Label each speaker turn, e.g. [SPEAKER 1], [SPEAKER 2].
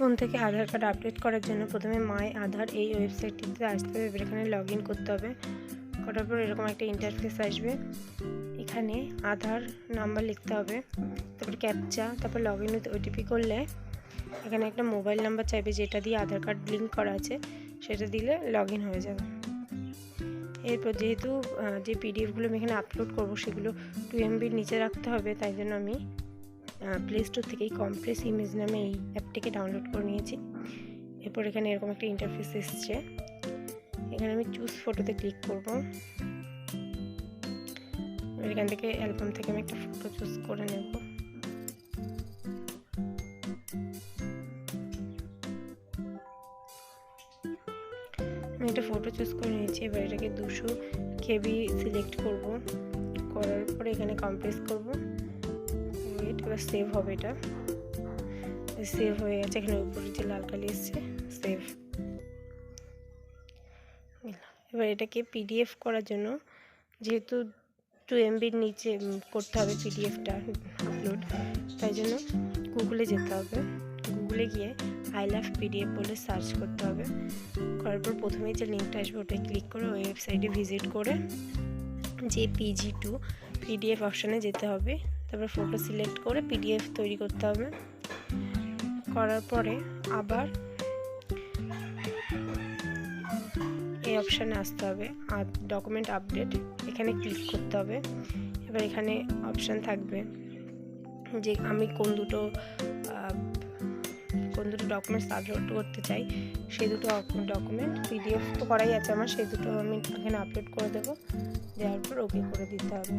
[SPEAKER 1] Phone থেকে আধার card update করার জন্য প্রথমে মাই আধার এই ওয়েবসাইটটিতে আসতে হবে এখানে লগ ইন করতে হবে। করার পর এরকম একটা ইন্টারফেস আসবে। এখানে আধার নাম্বার লিখতে হবে, তারপর ক্যাপচা তারপর লগ ইন ওটিপি করলে এখানে একটা মোবাইল নাম্বার চাইবে যেটা দিয়ে আধার কার্ড লিঙ্ক করা আছে, সেটা দিলে লগ ইন হয়ে যাবে। এরপর যেহেতু যে পিডিএফগুলো আমি এখানে আপলোড করব সেগুলো টু এমবির নিচে রাখতে হবে, তাই জন্য আমি প্লে স্টোর থেকে এই কমপ্রেস ইমেজ নামে এই অ্যাপটিকে ডাউনলোড করে নিয়েছি। এরপর এখানে এরকম একটা ইন্টারফেস এসছে। এখানে আমি চুজ ফটোতে ক্লিক করব। এখান থেকে অ্যালবাম থেকে আমি একটা ফটো চুজ করে নেব। আমি একটা ফটো চুজ করে নিয়েছি। এবার এটাকে দুশো কেবি সিলেক্ট করব। করার পরে এখানে কমপ্রেস করব। ওয়েট এবার সেভ হবে এটা। সেভ হয়ে গেছে। এখানে উপরে যে লাল কালি এসছে সেভ এবার এটাকে পিডিএফ করার জন্য যেহেতু টু এমবির নিচে করতে হবে পিডিএফটা আপলোড তাই জন্য গুগলে যেতে হবে। গুগলে গিয়ে আই লাভ পিডিএফ বলে সার্চ করতে হবে। করার পর প্রথমেই যে লিঙ্কটা আসবে ওটাই ক্লিক করে ওই ওয়েবসাইটে ভিজিট করে যে পিজি টু পিডিএফ অপশানে যেতে হবে। তারপর ফটো সিলেক্ট করে পিডিএফ তৈরি করতে হবে। করার পরে আবার এই অপশানে আসতে হবে আর ডকুমেন্ট আপডেট এখানে ক্লিক করতে হবে। এবার এখানে অপশান থাকবে যে আমি কোন দুটো কোন দুটো ডকুমেন্টস আপলোড করতে চাই, সেই দুটো ডকুমেন্ট পিডিএফ তো করাই আছে আমার, সেই দুটো আমি এখানে আপলোড করে দেবো। দেওয়ার পর ওকে করে দিতে হবে।